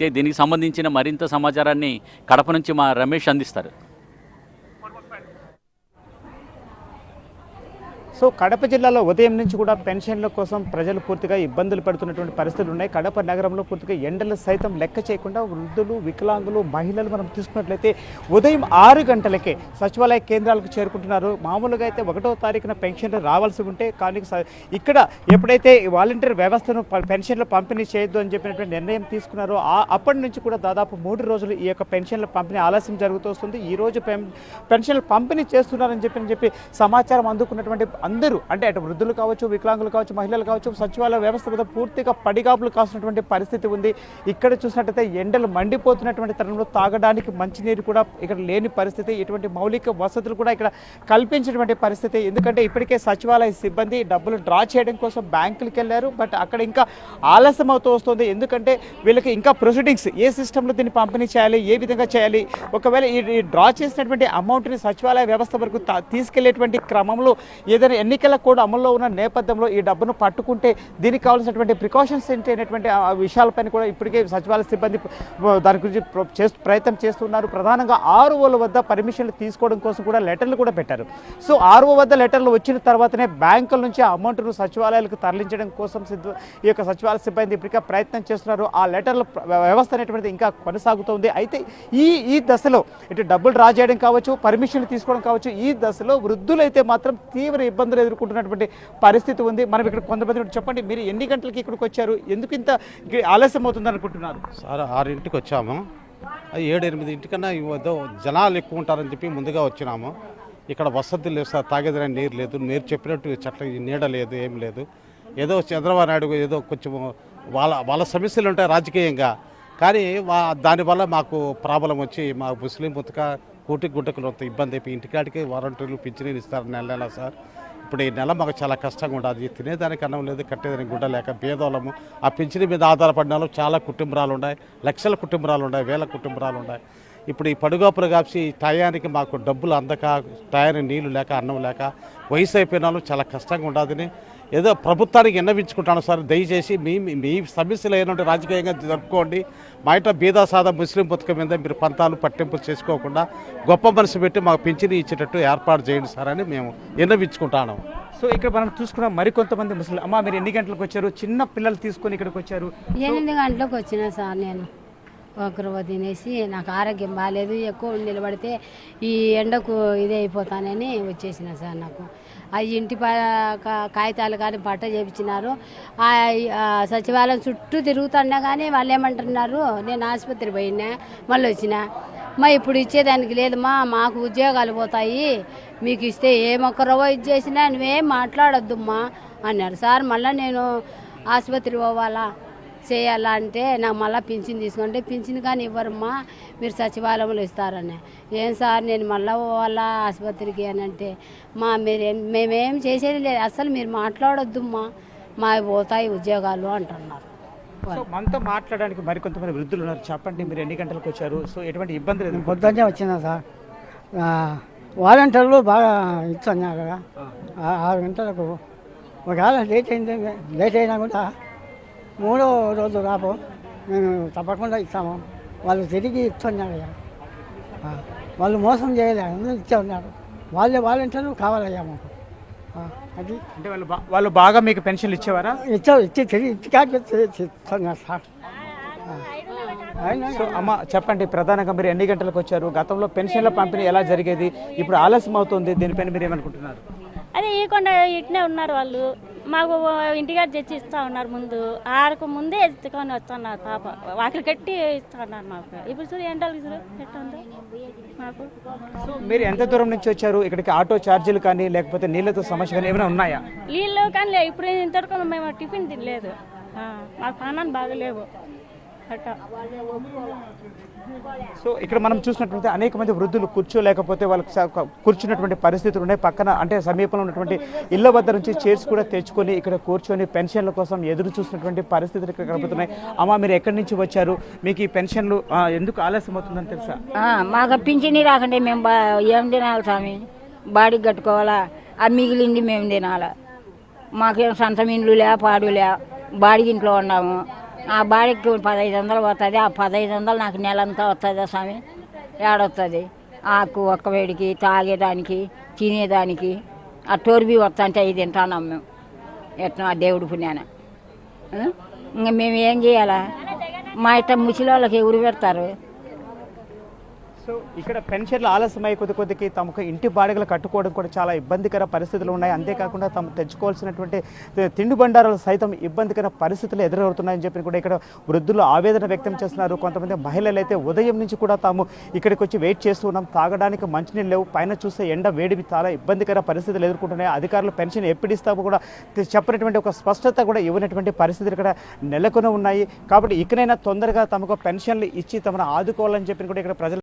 అయితే దీనికి సంబంధించిన మరింత సమాచారాన్ని కడప నుంచి మా రమేష్ అందిస్తారు. సో కడప జిల్లాలో ఉదయం నుంచి కూడా పెన్షన్ల కోసం ప్రజలు పూర్తిగా ఇబ్బందులు పడుతున్నటువంటి పరిస్థితులు ఉన్నాయి. కడప నగరంలో పూర్తిగా ఎండలు సైతం లెక్క చేయకుండా వృద్ధులు వికలాంగులు మహిళలు మనం తీసుకున్నట్లయితే ఉదయం ఆరు గంటలకే సచివాలయ కేంద్రాలకు చేరుకుంటున్నారు. మామూలుగా అయితే ఒకటో తారీఖున పెన్షన్లు రావాల్సి ఉంటే కానీ స- ఇక్కడ ఎప్పుడైతే వాలంటీర్ వ్యవస్థను పెన్షన్లు పంపిణీ చేయొద్దు అని చెప్పినటువంటి నిర్ణయం తీసుకున్నారో ఆ అప్పటి నుంచి కూడా దాదాపు మూడు రోజులు ఈ యొక్క పెన్షన్ల పంపిణీ ఆలస్యం జరుగుతూ వస్తుంది. ఈరోజు పెన్షన్లు పంపిణీ చేస్తున్నారని చెప్పి చెప్పి సమాచారం అందుకున్నటువంటి అందరూ అంటే అటు వృద్ధులు కావచ్చు వికలాంగులు కావచ్చు మహిళలు కావచ్చు సచివాలయ వ్యవస్థ మీద పూర్తిగా పడిగాపులు కాసినటువంటి పరిస్థితి ఉంది. ఇక్కడ చూసినట్టయితే ఎండలు మండిపోతున్నటువంటి తరుణంలో తాగడానికి మంచినీరు కూడా ఇక్కడ లేని పరిస్థితి ఇటువంటి మౌలిక వసతులు కూడా ఇక్కడ కల్పించినటువంటి పరిస్థితి. ఎందుకంటే ఇప్పటికే సచివాలయ సిబ్బంది డబ్బులు డ్రా చేయడం కోసం బ్యాంకులకు వెళ్ళారు బట్ అక్కడ ఇంకా ఆలస్యం అవుతూ వస్తుంది. ఎందుకంటే వీళ్ళకి ఇంకా ప్రొసీడింగ్స్ ఏ సిస్టంలో దీన్ని పంపిణీ చేయాలి ఏ విధంగా చేయాలి ఒకవేళ ఈ డ్రా చేసినటువంటి అమౌంట్ని సచివాలయ వ్యవస్థ వరకు తీసుకెళ్ళేటువంటి క్రమంలో ఏదైనా ఎన్నికల కోడ్ అమల్లో ఉన్న నేపథ్యంలో ఈ డబ్బును పట్టుకుంటే దీనికి కావాల్సినటువంటి ప్రికాషన్స్ ఏంటి అనేటువంటి ఆ విషయాలపైన కూడా ఇప్పటికే సచివాలయ సిబ్బంది దాని గురించి ప్ర- చేస్తూ ప్రయత్నం చేస్తున్నారు. ప్రధానంగా ఆర్ఓల వద్ద పర్మిషన్లు తీసుకోవడం కోసం కూడా లెటర్లు కూడా పెట్టారు. సో ఆర్ఓ వద్ద లెటర్లు వచ్చిన తర్వాతనే బ్యాంకుల నుంచి ఆ అమౌంట్ను సచివాలయాలకు తరలించడం కోసం సిద్ధ ఈ యొక్క సచివాలయ సిబ్బంది ఇప్పటికే ప్రయత్నం చేస్తున్నారు. ఆ లెటర్ల వ్యవస్థ అనేటువంటిది ఇంకా కొనసాగుతోంది. అయితే ఈ ఈ దశలో ఇటు డబ్బులు డ్రా చేయడం కావచ్చు పర్మిషన్లు తీసుకోవడం కావచ్చు ఈ దశలో వృద్ధులైతే మాత్రం తీవ్ర ఇబ్బంది ఇబ్బందులు ఎదుర్కొంటున్నటువంటి పరిస్థితి ఉంది. మనం ఇక్కడ కొంతమంది చెప్పండి మీరు ఎన్ని గంటలకి ఇక్కడికి వచ్చారు? ఎందుకు ఇంత ఆలస్యం అవుతుంది అనుకుంటున్నారు? సార్ ఆరింటికి వచ్చాము. ఏడు ఎనిమిది ఇంటికన్నా ఏదో జనాలు ఎక్కువ ఉంటారని చెప్పి ముందుగా వచ్చినాము. ఇక్కడ వసతి లేదు సార్ తాగేదైనా నీరు లేదు. మీరు చెప్పినట్టు చట్ట నీడ లేదు ఏం లేదు. ఏదో చంద్రబాబు నాయుడు ఏదో కొంచెం వాళ్ళ వాళ్ళ సమస్యలు ఉంటాయి రాజకీయంగా. కానీ వా దానివల్ల మాకు ప్రాబ్లం వచ్చి మా ముస్లిం ముతక కూటి గుట్టకులు ఇబ్బంది అయిపోయి ఇంటికాడికి వారంటీలు పింఛనీలు ఇస్తారు నెల నెల సార్. ఇప్పుడు ఈ నెల మాకు చాలా కష్టంగా ఉండాలి. తినేదానికి అన్నం లేదు కట్టేదానికి గుడ్డ లేక పేదోళము ఆ పెంచిన మీద ఆధారపడిన చాలా కుటుంబాలు ఉన్నాయి. లక్షల కుటుంబరాలు ఉన్నాయి వేల కుటుంబాలు ఉన్నాయి. ఇప్పుడు ఈ పడుగాపులు కాసి టయానికి మాకు డబ్బులు అందక టయానికి నీళ్ళు లేక అన్నం లేక వయసు అయిపోయిన వాళ్ళు చాలా కష్టంగా ఉండదని ఏదో ప్రభుత్వానికి విన్నవించుకుంటాను సార్. దయచేసి మీ మీ- సమస్యలు ఏమంటే రాజకీయంగా జరుపుకోండి. మా ఇంట బీదా సాదా ముస్లిం బతుక మీద మీరు పంతాలు పట్టింపులు చేసుకోకుండా గొప్ప మనసు పెట్టి మాకు పింఛని ఇచ్చేటట్టు ఏర్పాటు చేయండి సార్ అని మేము విన్నవించుకుంటాను. సో ఇక్కడ మనం చూసుకున్న మరికొంతమంది ముస్లిం అమ్మ మీరు ఎన్ని గంటలకు వచ్చారు? చిన్న పిల్లలు తీసుకొని ఇక్కడికి వచ్చారు. ఎనిమిది గంటలకు వచ్చిన సార్ నేను. ఒకరు తినేసి నాకు ఆరోగ్యం బాగాలేదు ఎక్కువ నిలబడితే ఈ ఎండకు ఇదే అయిపోతానని వచ్చేసిన సార్ నాకు. ఆ ఇంటి కా- కాగితాలు కానీ పట్ట చేపించినారు. ఆ సచివాలయం చుట్టూ తిరుగుతున్నా కానీ వాళ్ళు ఏమంటున్నారు నేను ఆసుపత్రి పోయినా మళ్ళీ వచ్చిన. మా ఇప్పుడు ఇచ్చేదానికి లేదమ్మా మాకు ఉద్యోగాలు పోతాయి. మీకు ఇస్తే ఏ మొక్కరవో ఇది చేసినా నువ్వేం మాట్లాడొద్దమ్మా అన్నారు. సార్ మళ్ళీ నేను ఆసుపత్రి పోవాలా? చేయాలా అంటే నాకు మళ్ళీ పింఛన్ తీసుకుంటే పింఛన్ కానీ ఇవ్వరమ్మా మీరు సచివాలయంలో ఇస్తారని. ఏం సార్ నేను మళ్ళీ పోవాలా ఆసుపత్రికి అని అంటే మా మీరేం మేమేం చేసేది లేదు. అసలు మీరు మాట్లాడొద్దమ్మా. మా పోతాయి ఉద్యోగాలు అంటున్నారు. సో మనతో మాట్లాడడానికి మరికొంతమంది వృద్ధులు ఉన్నారు. చెప్పండి మీరు ఎన్ని గంటలకు వచ్చారు? సో ఎటువంటి ఇబ్బందులు ఎదుర్కొన్నారు? పొద్దున్నే వచ్చినా సార్. వాలంటీర్లు బాగా ఇస్తున్నారు కదా. ఆ- ఆరు గంటలకు ఒకవేళ లేట్ అయింది లేట్ అయినా కూడా మూడో రోజు రాబో మేము తప్పకుండా ఇస్తాము. వాళ్ళు తిరిగి ఇస్తున్నారు వాళ్ళు మోసం చేయలేదు అందరూ ఇచ్చే ఉన్నారు. వాళ్ళే వాలంటీర్లు కావాలయ్యా మాకు. అది. అంటే వాళ్ళు వాళ్ళు బాగా మీకు పెన్షన్లు ఇచ్చేవారా? ఇచ్చావు ఇచ్చి తిరిగి వచ్చి ఇస్తున్నారు సార్. అమ్మ చెప్పండి ప్రధానంగా మీరు ఎన్ని గంటలకు వచ్చారు? గతంలో పెన్షన్ల పంపిణీ ఎలా జరిగేది? ఇప్పుడు ఆలస్యం అవుతుంది దీనిపైన మీరు ఏమనుకుంటున్నారు? అదే ఇవ్వకుండా ఇట్నే ఉన్నారు వాళ్ళు. మాకు ఇంటికాడ తెచ్చి ఇస్తా ఉన్నారు ముందు. ఆరుకు ముందే ఎత్తుకొని వస్తున్నారు పాప. వాకిలి కట్టి ఇస్తా ఉన్నారు మాకు. ఇప్పుడు చూడు ఎండలు చూడు? ఎట్లా ఉందో? మాకు. సో మీరు ఎంత దూరం నుంచి వచ్చారు? ఇక్కడికి ఆటో ఛార్జీలు కానీ లేకపోతే నీళ్ళతో సమస్య కానీ ఏమైనా ఉన్నాయా? నీళ్ళు కానీ లే- ఇప్పుడు ఇంతవరకు మేము టిఫిన్ తినలేదు. మాకు పానాన్ని బాగలేవు. అట్టా సో ఇక్కడ మనం చూసినట్లయితే అనేక మంది వృద్ధులు కూర్చోలేకపోతే వాళ్ళకి కూర్చున్నటువంటి పరిస్థితులు ఉన్నాయి. పక్కన అంటే సమీపంలో ఉన్నటువంటి ఇళ్ళ వద్ద నుంచి చైర్స్ కూడా తెచ్చుకొని ఇక్కడ కూర్చొని పెన్షన్ల కోసం ఎదురు చూసినటువంటి పరిస్థితులు ఇక్కడ కనబడుతున్నాయి అమ్మ మీరు ఎక్కడి నుంచి వచ్చారు? మీకు ఈ పెన్షన్లు ఎందుకు ఆలస్యం అవుతుందని తెలుసా? మాకు పింఛని రాకండి మేము బా ఏం తినాలి స్వామి? బాడీకి కట్టుకోవాలా? ఆ మిగిలింది మేము తినాలా? మాకేం సొంతం ఇండ్లు లే పాడు లే బాడీ ఇంట్లో ఉన్నాము. ఆ బాడీకి పదహైదు వందలు పోతుంది ఆ పదహైదు వందలు నాకు నెలంతా వస్తుందా స్వామి? ఏడొస్తుంది ఆకు ఒక్క వేడికి తాగేదానికి తినేదానికి ఆ టోర్బీ వస్తుంటే అవి తింటాన్నాం మేము. ఎట్లా? ఆ దేవుడి పుణ్యాన. ఇంకా మేము ఏం చేయాలా? మా ఇట్ట ముసలి వాళ్ళకి ఎవరు పెడతారు. సో ఇక్కడ పెన్షన్లు ఆలస్యమై కొద్ది కొద్దికి తమకు ఇంటి బాడిగలు కట్టుకోవడం కూడా చాలా ఇబ్బందికర పరిస్థితులు ఉన్నాయి. అంతేకాకుండా తాము తెచ్చుకోవాల్సినటువంటి తిండి బండారాలు సైతం ఇబ్బందికర పరిస్థితులు ఎదురవుతున్నాయని చెప్పి కూడా ఇక్కడ వృద్ధులు ఆవేదన వ్యక్తం చేస్తున్నారు. కొంతమంది మహిళలు అయితే ఉదయం నుంచి కూడా తాము ఇక్కడికి వచ్చి వెయిట్ చేస్తూ ఉన్నాం. తాగడానికి మంచినీళ్ళు లేవు. పైన చూస్తే ఎండ వేడివి చాలా ఇబ్బందికర పరిస్థితులు ఎదుర్కొంటున్నాయి. అధికారులు పెన్షన్ ఎప్పుడు కూడా చెప్పినటువంటి ఒక స్పష్టత కూడా ఇవ్వనటువంటి పరిస్థితులు ఇక్కడ నెలకొని ఉన్నాయి. కాబట్టి ఇకనైనా తొందరగా తమకు పెన్షన్లు ఇచ్చి తమను ఆదుకోవాలని చెప్పి కూడా ఇక్కడ ప్రజలు